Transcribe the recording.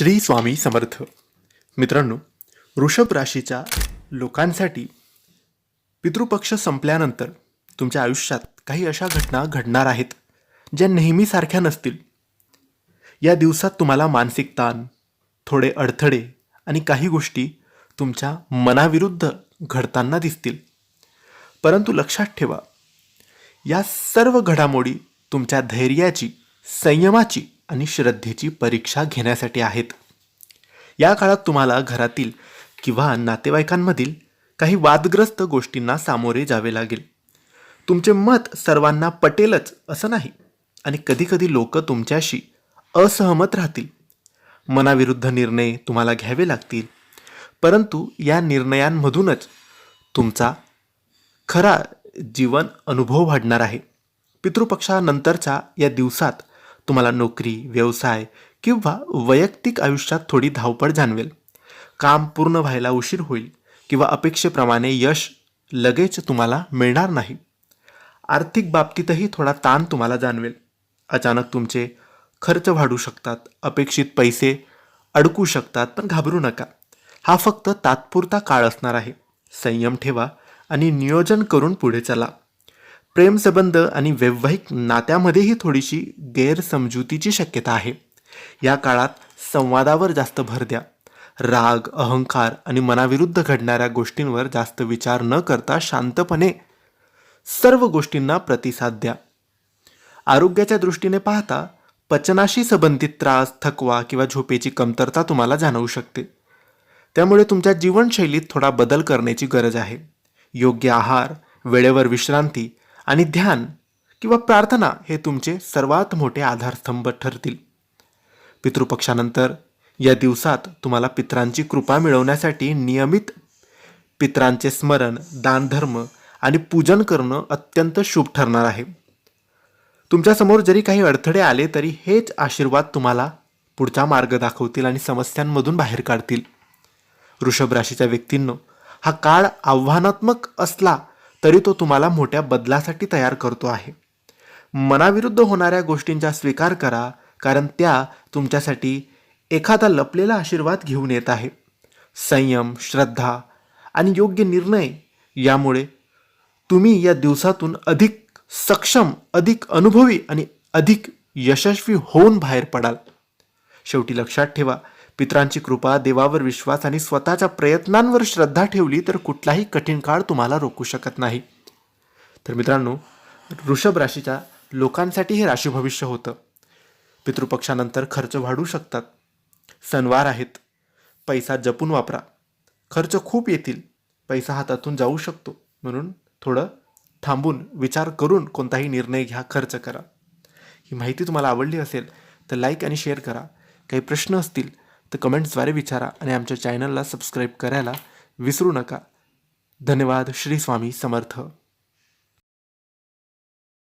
श्री स्वामी समर्थ. मित्रांनो वृषभ राशीच्या लोकांसाठी पितृपक्ष संपल्यानंतर तुमच्या आयुष्यात काही अशा घटना घडणार आहेत ज्या नेहमीसारख्या नसतील. या दिवसात तुम्हाला मानसिक ताण थोडे अडथळे आणि काही गोष्टी तुमच्या मनाविरुद्ध घडताना दिसतील. परंतु लक्षात ठेवा या सर्व घडामोडी तुमच्या धैर्याची संयमाची आणि श्रद्धेची परीक्षा घेण्यासाठी आहेत. या काळात तुम्हाला घरातील किंवा नातेवाईकांमधील काही वादग्रस्त गोष्टींना सामोरे जावे लागेल. तुमचे मत सर्वांना पटेलच असं नाही. आणि कधीकधी लोक तुमच्याशी असहमत राहतील. मनाविरुद्ध निर्णय तुम्हाला घ्यावे लागतील. परंतु या निर्णयांमधूनच तुमचा खरा जीवन अनुभव वाढणार आहे. पितृपक्षानंतरच्या या दिवसात तुम्हाला नोकरी व्यवसाय किंवा वैयक्तिक आयुष्यात थोडी धावपळ जाणवेल. काम पूर्ण व्हायला उशीर होईल किंवा अपेक्षेप्रमाणे यश लगेच तुम्हाला मिळणार नाही. आर्थिक बाबतीतही थोडा ताण तुम्हाला जाणवेल. अचानक तुमचे खर्च वाढू शकतात अपेक्षित पैसे अडकू शकतात पण घाबरू नका. हा फक्त तात्पुरता काळ असणार आहे. संयम ठेवा आणि नियोजन करून पुढे चला. प्रेमसंबंध आणि वैवाहिक नात्यामध्येही थोडीशी गैरसमजुतीची शक्यता आहे. या काळात संवादावर जास्त भर द्या. राग अहंकार आणि मनाविरुद्ध घडणाऱ्या गोष्टींवर जास्त विचार न करता शांतपणे सर्व गोष्टींना प्रतिसाद द्या. आरोग्याच्या दृष्टीने पाहता पचनाशी संबंधित त्रास थकवा किंवा झोपेची कमतरता तुम्हाला जाणवू शकते. त्यामुळे तुमच्या जीवनशैलीत थोडा बदल करण्याची गरज आहे. योग्य आहार वेळेवर विश्रांती आणि ध्यान किंवा प्रार्थना हे तुमचे सर्वात मोठे आधारस्तंभ ठरतील. पितृपक्षानंतर या दिवसात तुम्हाला पित्रांची कृपा मिळवण्यासाठी नियमित पित्रांचे स्मरण दानधर्म आणि पूजन करणं अत्यंत शुभ ठरणार आहे. तुमच्यासमोर जरी काही अडथळे आले तरी हेच आशीर्वाद तुम्हाला पुढचा मार्ग दाखवतील आणि समस्यांमधून बाहेर काढतील. वृषभ राशीच्या व्यक्तींनो हा काळ आव्हानात्मक असला तरी तो तुम्हाला मोठ्या बदलासाठी तयार करतो आहे. मनाविरुद्ध होणाऱ्या गोष्टींचा स्वीकार करा कारण त्या तुमच्यासाठी एखादा लपलेला आशीर्वाद घेऊन येत आहे. संयम श्रद्धा आणि योग्य निर्णय यामुळे तुम्ही या दिवसातून अधिक सक्षम अधिक अनुभवी आणि अधिक यशस्वी होऊन बाहेर पडाल. शेवटी लक्षात ठेवा पित्रांची कृपा देवावर विश्वास आणि स्वतःच्या प्रयत्नांवर श्रद्धा ठेवली तर कुठलाही कठीण काळ तुम्हाला रोखू शकत नाही. तर मित्रांनो वृषभ राशीच्या लोकांसाठी हे राशी भविष्य होतं. पितृपक्षानंतर खर्च वाढू शकतात. सणवार आहेत. पैसा जपून वापरा. खर्च खूप येतील. पैसा हातातून जाऊ शकतो. म्हणून थोडं थांबून विचार करून कोणताही निर्णय घ्या खर्च करा. ही माहिती तुम्हाला आवडली असेल तर लाईक आणि शेअर करा. काही प्रश्न असतील तर कमेंट्सद्वारे विचारा आणि आमच्या चॅनलला सबस्क्राईब करायला विसरू नका. धन्यवाद. श्री स्वामी समर्थ.